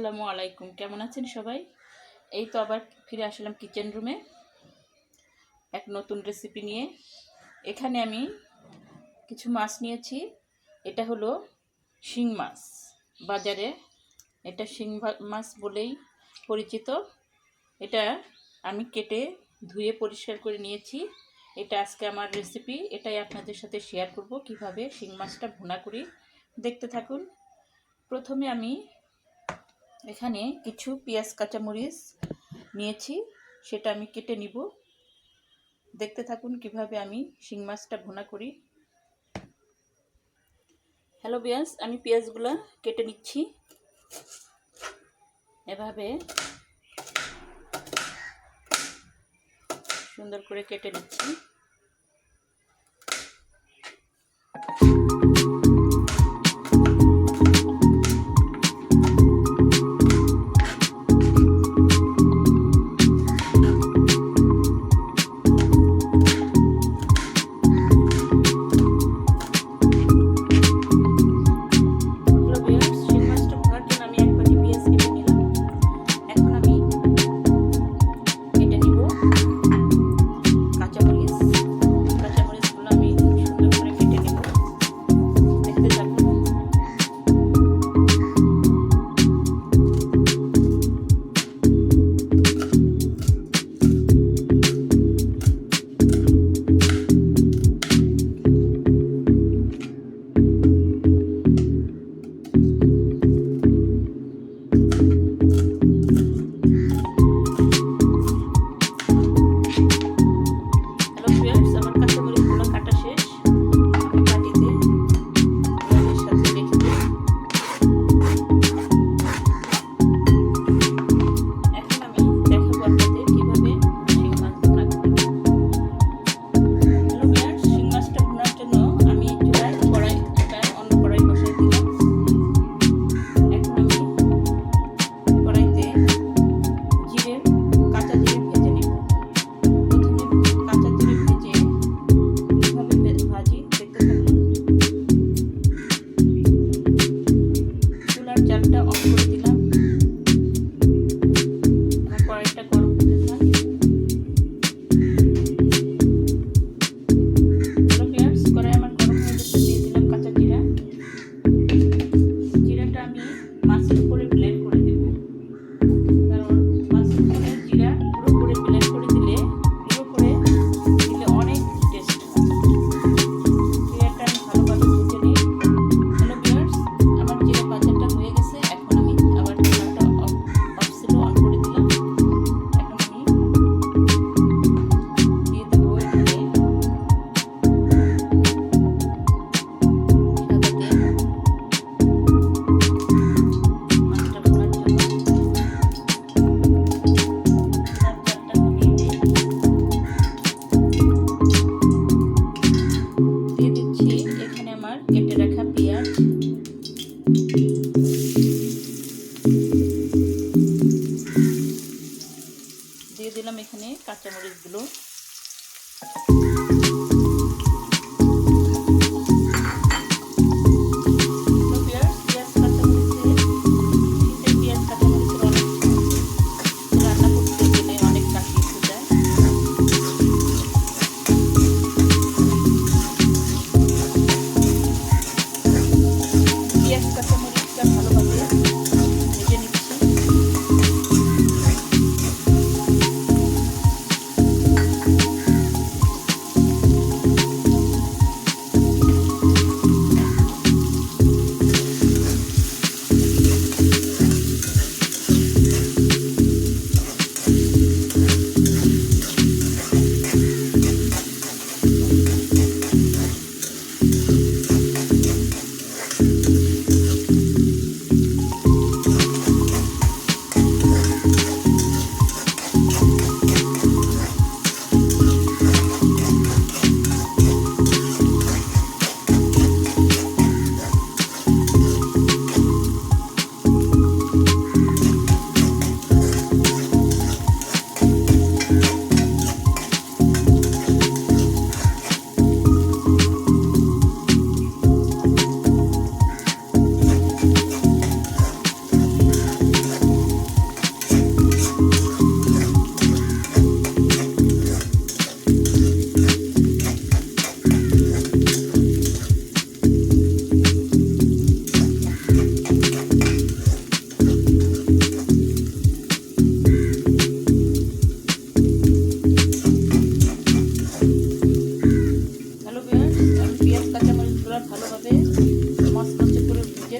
আসসালামু আলাইকুম। কেমন আছেন সবাই? এই তো আবার ফিরে আসলাম কিচেন রুমে এক নতুন রেসিপি নিয়ে। এখানে আমি কিছু মাছ নিয়েছি। এটা হলো শিং মাছ। বাজারে এটা শিং মাছ বলেই পরিচিত। এটা আমি কেটে ধুয়ে পরিষ্কার করে নিয়েছি। এটা আজকে আমার রেসিপি এটাই আপনাদের সাথে শেয়ার করব কীভাবে শিং মাছটা ভুনা করি। দেখতে থাকুন। প্রথমে আমি এখানে কিছু পেঁয়াজ, কাঁচামরিচ নিয়েছি, সেটা আমি কেটে নিব। দেখতে থাকুন কীভাবে আমি শিং মাছটা ভোনা করি। হ্যালো পেঁয়াজ আমি পেঁয়াজগুলো কেটে নিচ্ছি। এভাবে সুন্দর করে কেটে নিচ্ছি। দিয়ে দিলাম এখানে কাঁচামরিচগুলো।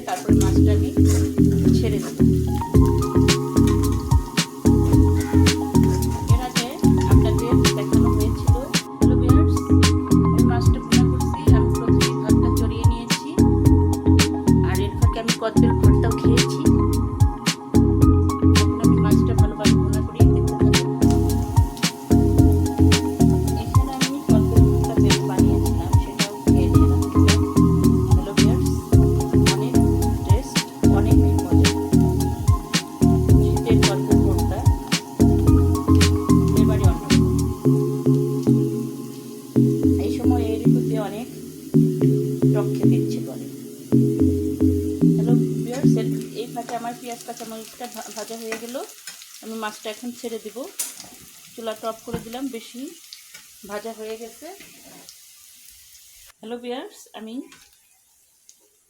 তারপরে মাছটা আমি ছেড়ে দেবো। ভাজা হয়ে গেল। আমি মাছটা এখন ছেড়ে দিব। চুলাটা অফ করে দিলাম, বেশি ভাজা হয়ে গেছে। হ্যালো বিয়ার্স আমি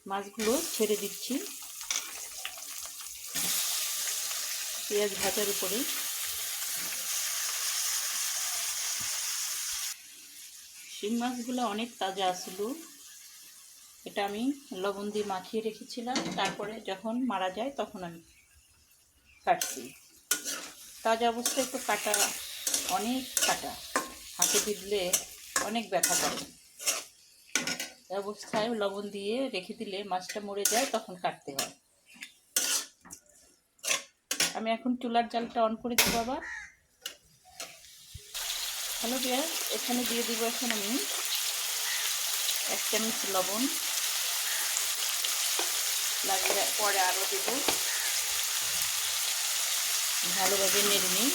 মাছগুলো ছেড়ে দিচ্ছি। পেঁয়াজ ভাজার উপরে। শিং মাছগুলো অনেক তাজা আসলো। এটা আমি লবণ দিয়ে মাখিয়ে রেখেছিলাম। তারপরে যখন মারা যায় তখন আমি কাটছি। তাজা অবস্থায় একটু কাটা অনেক কাটা। হাতে দিলে অনেক ব্যথা করে। অবস্থায় লবণ দিয়ে রেখে দিলে মাছটা মরে যায়, তখন কাটতে হয়। আমি এখন চুলার জালটা অন করে দেবো আবার। হ্যালো বিয়ার এখানে দিয়ে দিব এখন আমি এক চামচ লবণ। পরে আরও দেব ভালোভাবে নেড়ে নিই।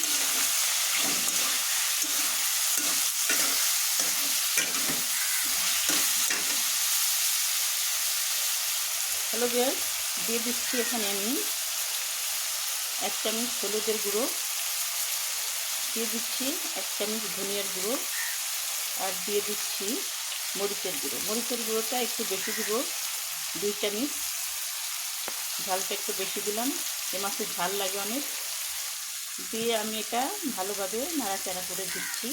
হ্যালো বিয়ার দিয়ে দিচ্ছি এখানে আমি এক চামচ হলুদের গুঁড়ো। দিয়ে দিচ্ছি এক চামচ ধনিয়ার গুঁড়ো আর দিয়ে দিচ্ছি মরিচের গুঁড়ো। মরিচের গুঁড়োটা একটু বেশি দিব, দুই চামচ ঝালটা একটু বেশি দিলাম। এ মাছের ঝাল লাগে অনেক। দিয়ে আমি এটা ভালোভাবে নাড়াচাড়া করে দিচ্ছি।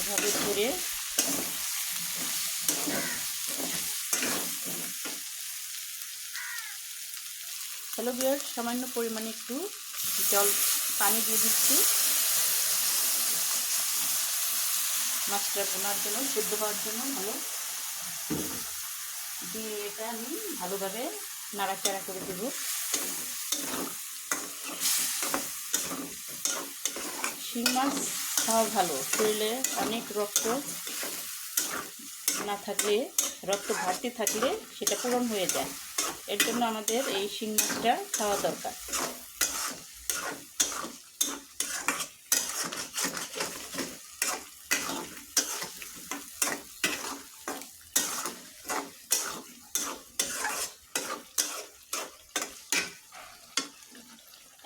এভাবে ধরে হ্যালো বিয়ার সামান্য পরিমাণে একটু জল, পানি দিয়ে দিচ্ছি। মাছটা বোনার জন্য, সেদ্ধ হওয়ার জন্য ভালো। দিয়ে এটা আমি ভালোভাবে নাড়াচাড়া করে দেব। শিং মাছ খাওয়া ভালো, শরীরে অনেক রক্ত না থাকলে, রক্ত ঘাটতি থাকলে সেটা পূরণ হয়ে যায়। এর জন্য আমাদের এই শিং মাছটা খাওয়া দরকার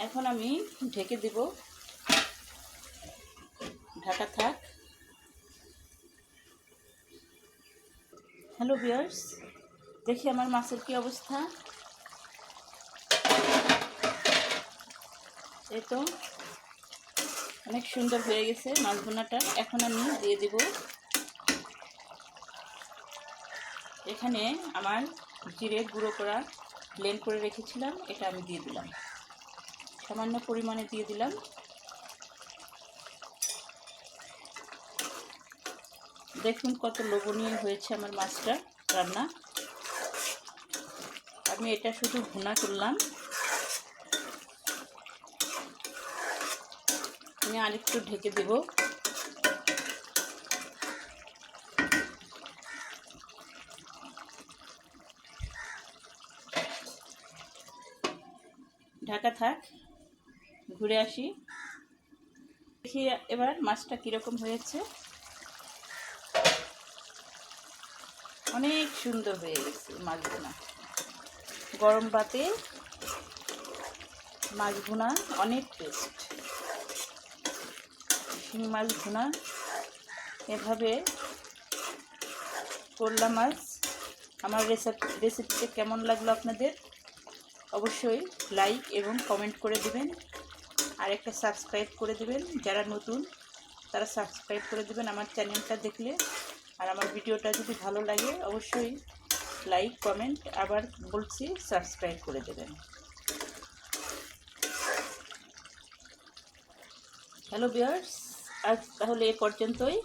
এখন আমি ঢেকে দিব। ঢাকা থাক। হ্যালো বিয়ার্স দেখি আমার মাছের কি অবস্থা। এই তো, অনেক সুন্দর হয়ে গেছে মাছ বোনাটা এখন আমি দিয়ে দেব। এখানে আমার জিরে গুঁড়ো করা ব্লেন্ড করে রেখেছিলাম, এটা আমি দিয়ে দিলাম। সামান্য পরিমাণে দিয়ে দিলাম। দেখুন কত লোভনীয় হয়েছে আমার মাছটা রান্না। আমি এটা শুধু ভুনা করলাম। আমি আরেকটু ঢেকে দেব। ঢাকা থাক। ঘুরে আসি। দেখি এবার মাছটা কীরকম হয়েছে। অনেক সুন্দর হয়ে গেছে মাছ ভুনা গরম ভাতে মাছ ভুনা অনেক টেস্ট শিং মাছ ভুনা এভাবে করলাম মাছ। আমার রেসিপি রেসিপিতে কেমন লাগল আপনাদের? অবশ্যই লাইক এবং কমেন্ট করে দিবেন। আর একটা সাবস্ক্রাইব করে দেবেন। যারা নতুন, তারা সাবস্ক্রাইব করে দেবেন আমার চ্যানেলটা দেখলে। আর আমার ভিডিওটা যদি ভালো লাগে, অবশ্যই লাইক কমেন্ট আবার বলছি সাবস্ক্রাইব করে দেবেন। হ্যালো বিয়ার্স আজ তাহলে এ পর্যন্তই।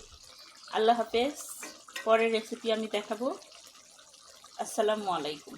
আল্লাহ হাফেজ, পরের রেসিপি আমি দেখাবো। আসসালামু আলাইকুম।